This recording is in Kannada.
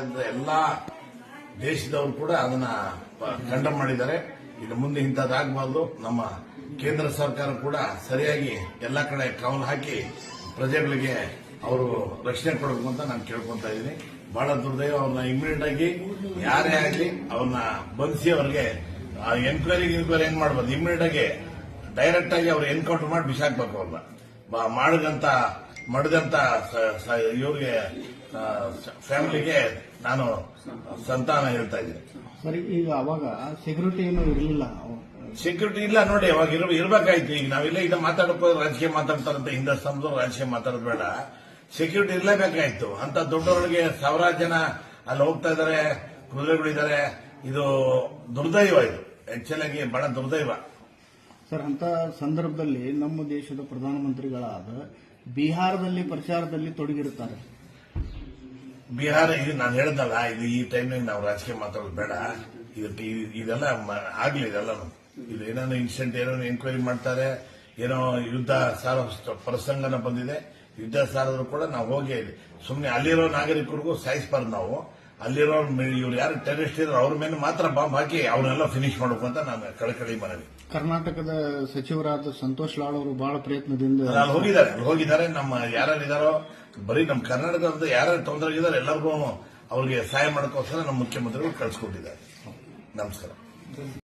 ಎಲ್ಲಾ ದೇಶದವರು ಕೂಡ ಅದನ್ನ ಕಂಡಮ್ ಮಾಡಿದ್ದಾರೆ. ಇನ್ನು ಮುಂದೆ ಇಂಥದ್ದಾಗಬಾರ್ದು ನಮ್ಮ ಕೇಂದ್ರ ಸರ್ಕಾರ ಕೂಡ ಸರಿಯಾಗಿ ಎಲ್ಲ ಕಡೆ ಕವಲು ಹಾಕಿ ಪ್ರಜೆಗಳಿಗೆ ಅವರು ರಕ್ಷಣೆ ಕೊಡಬೇಕು ಅಂತ ನಾನು ಕೇಳ್ಕೊಂತ ಇದ್ದೀನಿ. ಬಹಳ ದುರ್ದೈವ ಅವ್ರನ್ನ ಇಮಿಡಿಯೇಟ್ ಆಗಿ ಯಾರೇ ಆಗಲಿ ಅವ್ರನ್ನ ಬಂಧಿಸಿ ಅವ್ರಿಗೆ ಎನ್ಕ್ವೈರಿ ಇನ್ಕ್ವೈರಿ ಏನ್ ಮಾಡ್ಬೋದು? ಇಮಿಡಿಯೇಟ್ ಆಗಿ ಡೈರೆಕ್ಟ್ ಆಗಿ ಅವ್ರು ಎನ್ಕೌಂಟರ್ ಮಾಡಿ ಬಿಸಾಕ್ಬೇಕು ಅವ್ರನ್ನ. ಬ- ಮಾಡಿದಂತ ಇವ್ರಿಗೆ ಫ್ಯಾಮಿಲಿಗೆ ನಾನು ಸಂತಾನ ಹೇಳ್ತಾ ಇದ್ದೀನಿ. ಸರಿ ಈಗ ಅವಾಗ ಸೆಕ್ಯೂರಿಟಿ ಏನು ಇರಲಿಲ್ಲ. ಸೆಕ್ಯೂರಿಟಿ ಇಲ್ಲ ನೋಡಿ ಅವಾಗ ಇರ್ ಇರ್ಬೇಕಾಯ್ತು. ಈಗ ನಾವೆಲ್ಲ ಈಗ ಮಾತಾಡಬಹುದು ರಾಜಕೀಯ ಮಾತಾಡ್ತಾರಂತ ಹಿಂದೂಸ್ತಾನದ ರಾಜಕೀಯ ಮಾತಾಡೋದು ಬೇಡ. ಸೆಕ್ಯೂರಿಟಿ ಇರಲೇಬೇಕಾಯ್ತು. ಅಂತ ದೊಡ್ಡವರಿಗೆ ಸಾವಿರಾರು ಜನ ಅಲ್ಲಿ ಹೋಗ್ತಾ ಇದಾರೆ ಕುದುರೆಗಳಿದ್ದಾರೆ ಇದು ದುರ್ದೈವ ಇದು. ಆಕ್ಚುಲ್ ಆಗಿ ಬಹಳ ದುರ್ದೈವ. ಸರ್, ಅಂತ ಸಂದರ್ಭದಲ್ಲಿ ನಮ್ಮ ದೇಶದ ಪ್ರಧಾನಮಂತ್ರಿಗಳಾದ ಬಿಹಾರದಲ್ಲಿ ಪ್ರಚಾರದಲ್ಲಿ ತೊಡಗಿರುತ್ತಾರೆ. ಬಿಹಾರ, ಇದು ನಾನು ಹೇಳ್ದಲ್ಲ ಇದು ಈ ಟೈಮ್ನಲ್ಲಿ ನಾವು ರಾಜಕೀಯ ಮಾತಾಡೋದು ಬೇಡ. ಇದು ಇದೆಲ್ಲ ಆಗ್ಲಿ ಇದೆಲ್ಲ ಇದು ಏನೋ ಇನ್ಸಿಡೆಂಟ್ ಏನೋ ಎನ್ಕ್ವೈರಿ ಮಾಡ್ತಾರೆ, ಏನೋ ಯುದ್ಧ ಸಾರ ಪ್ರಸಂಗನ ಬಂದಿದೆ. ಯುದ್ಧ ಸಾರದ್ರು ಕೂಡ ನಾವು ಹೋಗಿ ಸುಮ್ಮನೆ ಅಲ್ಲಿರೋ ನಾಗರಿಕರಿಗೂ ಸಾಯಿಸ್ಬಾರ್ದು ನಾವು. ಅಲ್ಲಿರೋ ಇವ್ರು ಯಾರು ಟೆರರಿಸ್ಟ್ ಇದ್ರು ಅವ್ರ ಮೇಲೆ ಮಾತ್ರ ಬಾಂಬ್ ಹಾಕಿ ಅವ್ರನ್ನೆಲ್ಲ ಫಿನಿಶ್ ಮಾಡಬೇಕು ಅಂತ ನಾನು ಕಳಕಳಿ ಮನವಿ. ಕರ್ನಾಟಕದ ಸಚಿವರಾದ ಸಂತೋಷ್ ಲಾಳ್ ಅವರು ಬಹಳ ಪ್ರಯತ್ನದಿಂದ ಅಲ್ಲಿ ಹೋಗಿದ್ದಾರೆ ಅಲ್ಲಿ ಹೋಗಿದ್ದಾರೆ. ನಮ್ಮ ಯಾರ್ಯಾರಿದಾರೋ ಬರೀ ನಮ್ಮ ಕರ್ನಾಟಕದ ಯಾರ್ಯಾರು ತೊಂದರೆ ಇದ್ದಾರೆ ಎಲ್ಲರಿಗೂ ಅವ್ರಿಗೆ ಸಹಾಯ ಮಾಡೋಕ್ಕೋಸ್ಕರ ನಮ್ಮ ಮುಖ್ಯಮಂತ್ರಿಗಳು ಕಳಿಸ್ಕೊಟ್ಟಿದ್ದಾರೆ. ನಮಸ್ಕಾರ.